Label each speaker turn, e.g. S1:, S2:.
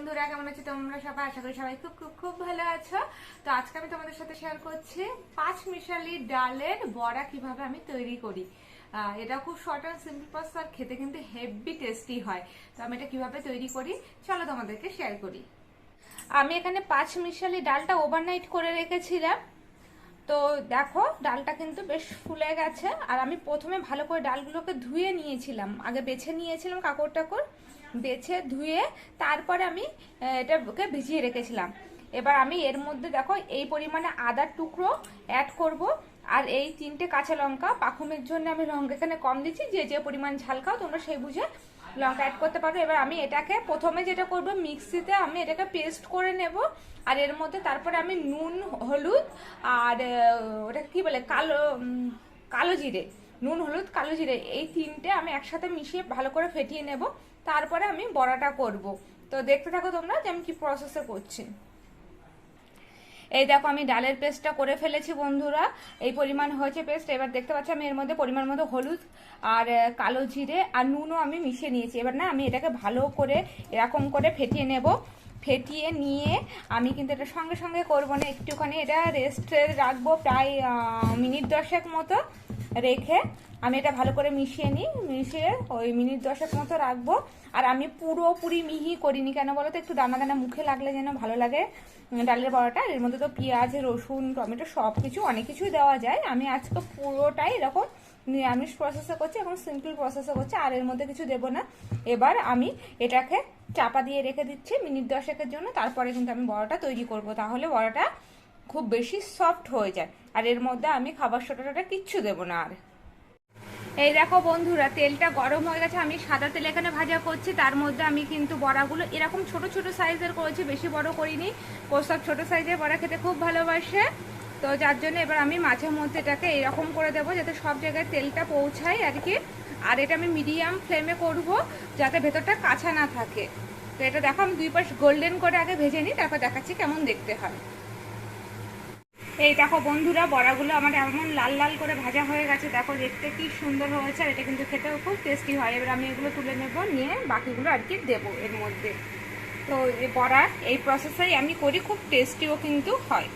S1: বন্ধুরা, কেমন আছো তোমরা সবাই? আশা করি সবাই খুব খুব খুব ভালো আছো। তো আজকে আমি তোমাদের সাথে শেয়ার করছি পাঁচ মিশালি ডালের বড়া কীভাবে আমি তৈরি করি। এটা খুব শর্ট অ্যান্ড সিম্পল প্রসেস আর খেতে কিন্তু হেভি টেস্টি হয়। তো আমি এটা কীভাবে তৈরি করি, চলো তোমাদেরকে শেয়ার করি। আমি এখানে পাঁচ মিশালি ডালটা ওভারনাইট করে রেখেছিলাম। তো দেখো, ডালটা কিন্তু বেশ ফুলে গেছে। আর আমি প্রথমে ভালো করে ডালগুলোকে ধুয়ে নিয়েছিলাম। আগে বেছে নিয়েছিলাম কাকড় টাকড়, বেছে ধুয়ে তারপরে আমি এটাকে ভিজিয়ে রেখেছিলাম। এবার আমি এর মধ্যে দেখো, এই পরিমাণে আদার টুকরো অ্যাড করব। আর এই তিনটে কাঁচা লঙ্কা, পাখুমের জন্য আমি লঙ্কা এখানে কম দিচ্ছি। যে যে পরিমাণ ঝাল খাও তোমরা সেই বুঝে লঙ্কা অ্যাড করতে পারো এবার আমি এটাকে প্রথমে যেটা করব, মিক্সিতে আমি এটাকে পেস্ট করে নেব। আর এর মধ্যে তারপরে আমি নুন, হলুদ আর ওটা কি বলে, কালো কালো জিরে, নুন, হলুদ, কালো জিরে, এই তিনটে আমি একসাথে মিশিয়ে ভালো করে ফেটিয়ে নেব। তারপরে আমি বড়াটা করব। তো দেখতে থাকো তোমরা যে আমি কি প্রসেসে করছি। এই দেখো আমি ডালের পেস্টটা করে ফেলেছি বন্ধুরা। এই পরিমাণ হয়েছে পেস্ট এবার দেখতে পাচ্ছি আমি এর মধ্যে পরিমাণ মতো হলুদ আর কালো জিরে আর নুনও আমি মিশিয়ে নিয়েছি। এবার না আমি এটাকে ভালো করে এরকম করে ফেটিয়ে নেব। ফেটিয়ে নিয়ে আমি কিন্তু এটা সঙ্গে সঙ্গে করব না, একটুখানি এটা রেস্টে রাখব প্রায় মিনিট দশেক মতো রেখে। আমি এটা ভালো করে মিশিয়ে নিই, মিশিয়ে ওই মিনিট দশেক মতো রাখব। আর আমি পুরোপুরি মিহি করিনি কেন বলো তো? একটু দানা দানা মুখে লাগলে যেন ভালো লাগে। ডালের বড়াটা, এর মধ্যে তো পেঁয়াজ, রসুন, টমেটো সব কিছু অনেক কিছুই দেওয়া যায়। আমি আজকে পুরোটাই এরকম নিরামিষ প্রসেসে করছি এবং সিম্পল প্রসেসে করছি, আর এর মধ্যে কিছু দেবো না। এবার আমি এটাকে চাপা দিয়ে রেখে দিচ্ছি মিনিট দশেকের জন্য, তারপরে কিন্তু আমি বড়াটা তৈরি করব। তাহলে বড়াটা খুব বেশি সফট হয়ে যায়। আর এর মধ্যে আমি খাবার সোডাটা কিচ্ছু দেবো না আর। এই দেখো বন্ধুরা, তেলটা গরম হয়ে গেছে, আমি সাদা তেল এখানে ভাজা করছি, তার মধ্যে আমি কিন্তু বড়াগুলো, এরকম ছোট ছোট সাইজের করেছি, বেশি বড় করিনি কোসব ছোট সাইজের বড়া খেতে খুব ভালোবাসে। তো যার জন্য এবার আমি মাঝে মধ্যে এটাকে এরকম করে দেবো, যাতে সব জায়গায় তেলটা পৌঁছায় আর কি। আর এটা আমি মিডিয়াম ফ্লেমে করব, যাতে ভেতরটা কাঁচা না থাকে। তো এটা দেখো, আমি দুই পাশ গোল্ডেন করে আগে ভেজে নিই, তারপর দেখাচ্ছি কেমন দেখতে হয়। এই দেখো বন্ধুরা, বড়াগুলো আমার এমন লাল লাল করে ভাজা হয়ে গেছে। দেখো দেখতে কি সুন্দর হয়েছে আর এটা কিন্তু খেতেও খুব টেস্টি হয়। এবার আমি এগুলো তুলে নেব, নিয়ে বাকিগুলো আর কি দেবো এর মধ্যে। তো বড়া এই প্রসেসেই আমি করি, খুব টেস্টিও কিন্তু হয়।